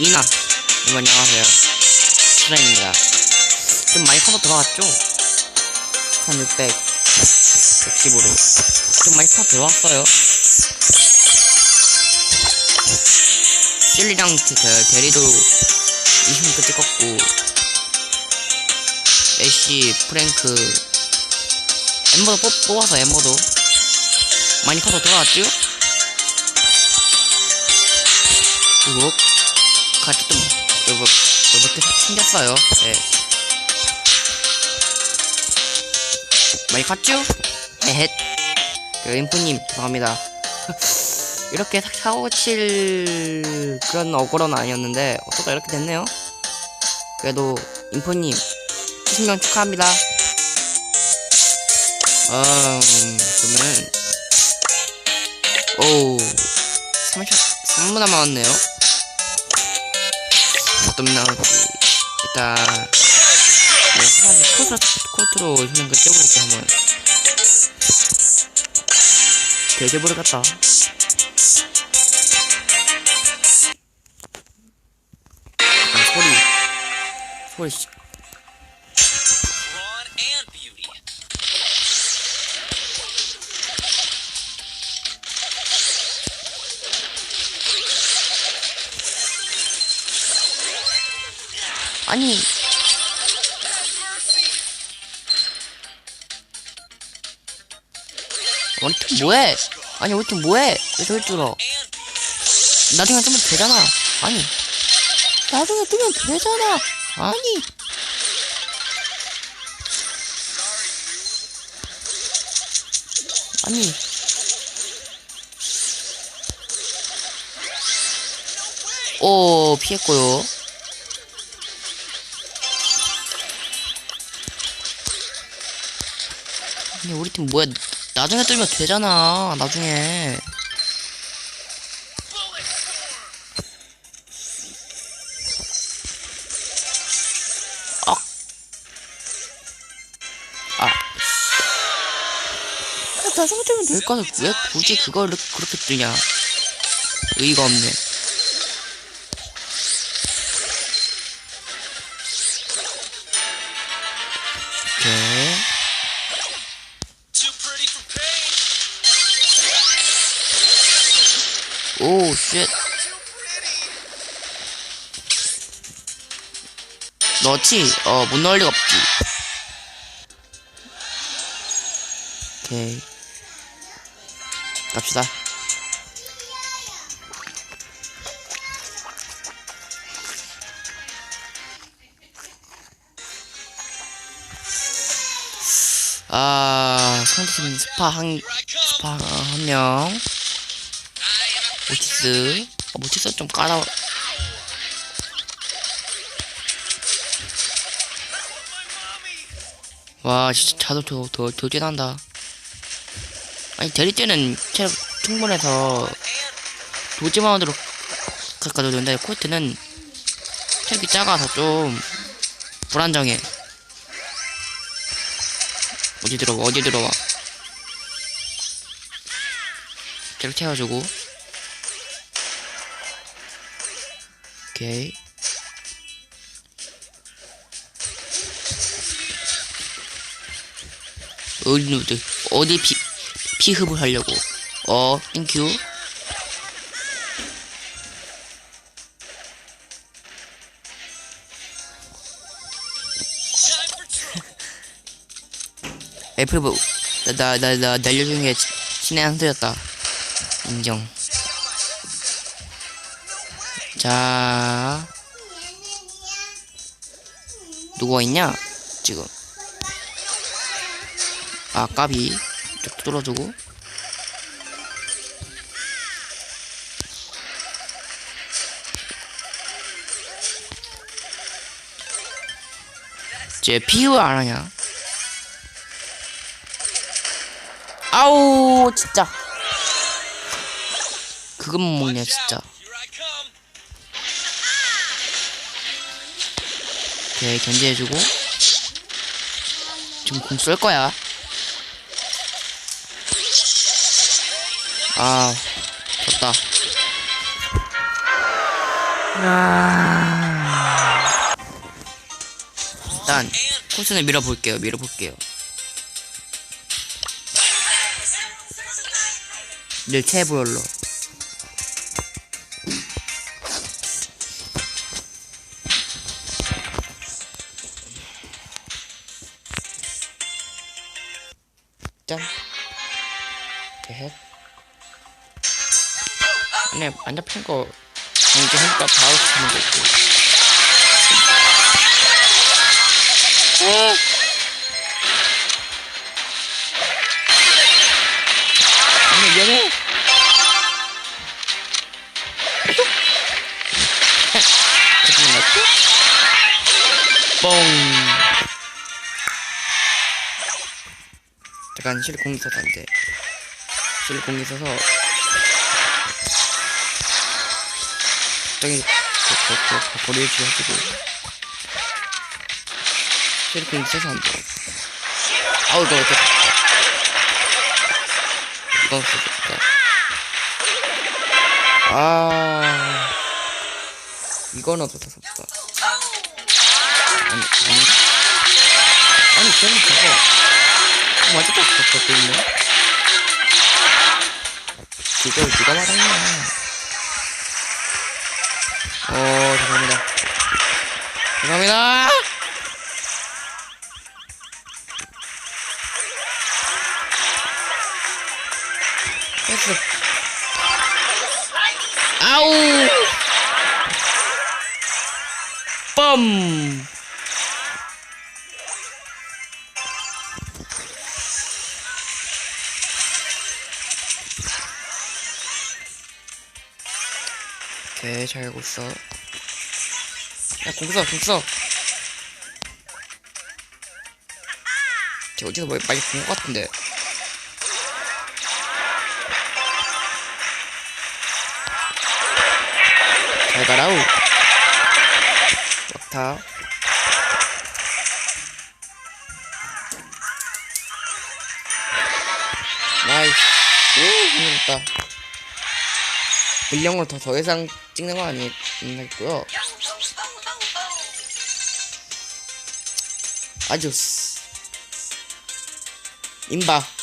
이나 여러분 안녕하세요 수라입니다 좀 많이 커서 들어왔죠? 1600 110으로 좀 많이 커서 들어왔어요 실리랑 그 대리도 20m 찍었고 애쉬 프랭크 엠버도 뽑, 뽑아서 엠버도 많이 커서 들어왔죠? 그리고 같이 좀 로봇 로봇 생겼어요. 예. 많이 컸죠? 에헷. 그 인프님 죄송합니다. 이렇게 사- 사고 칠 그런 어그로는 아니었는데 어쩌다 이렇게 됐네요. 그래도 인프님 70명 축하합니다. 음 그러면 오 30, 3분 남았네요. 어떤 나올지 일단 한번 코트로 코트로 하는 거 떼볼게 한번. 되게 모르겠다. 약간 소리. 소리 아니 팀 뭐해? 아니 팀 뭐해? 왜 저기 뚫어? 나중에 뜨면 되잖아. 아니 나중에 뜨면 되잖아. 아니 아니 오 피했고요. 아니 우리 팀 뭐야? 나중에 뜨면 되잖아. 나중에. 아. 아. 아, 나중에 뜨면 될 거는 왜 굳이 그걸 그렇게 뜨냐? 의의가 없네. 오, 쉣. 넣지? 어, 못 넣을 리가 없지. 오케이. 갑시다. 아, 상대팀 스파 한. 스파 한 명. 모티스. 어, 모티스 좀 깔아. 와, 진짜 자도 더, 더, 돌진한다. 아니, 대리 때는 체력 충분해서 도지마운드로 가까도 된다. 코트는 체력이 작아서 좀 불안정해. 어디 들어와, 어디 들어와. 체력 채워주고. 오케이. 어디 어디 피 피흡을 하려고? 어, 땡큐. Time for trouble. F 나나 나나 날려주는 게 신의 한 수였다. 인정. 자, 누가 있냐? 지금. 아, 까비. 쭉 뚫어주고. 쟤 피우 안 하냐? 아우, 진짜. 그건 못 먹냐, 진짜. 오케이, 견제해주고. 지금 공 쏠 거야. 아, 졌다. 아... 일단 코스는 밀어볼게요. 밀어볼게요. 보일러. 짠. 대헷. 네, 안 잡힌 거 이제 하니까 바로 잡는 거 있고. 에? 아니, 위험해. 잠깐만, 맞지? 뻥. 잠깐 실 공기 있어서 안 돼. 실 공기 있어서 저기 저저 거리 유지 해주고 실 공기 있어서 안 돼. 아우 이거 어떡해. 이거 없어졌다. 아 이건 없어서 없다. 아니 아니 아니 저는 저거 또 그것도 있네. 이걸 누가 말했냐? 어, 죄송합니다. 죄송합니다. 됐어. 아우. 뻔. 오케이 잘 알고 있어. 야 공서 공서 쟤 어디서 뭐 많이 본 것 같은데. 잘 가라우. 막타 나이스. 오 힘들었다 물량으로 더, 더 이상 찍는 건 아니겠고요. 아주스. 임바.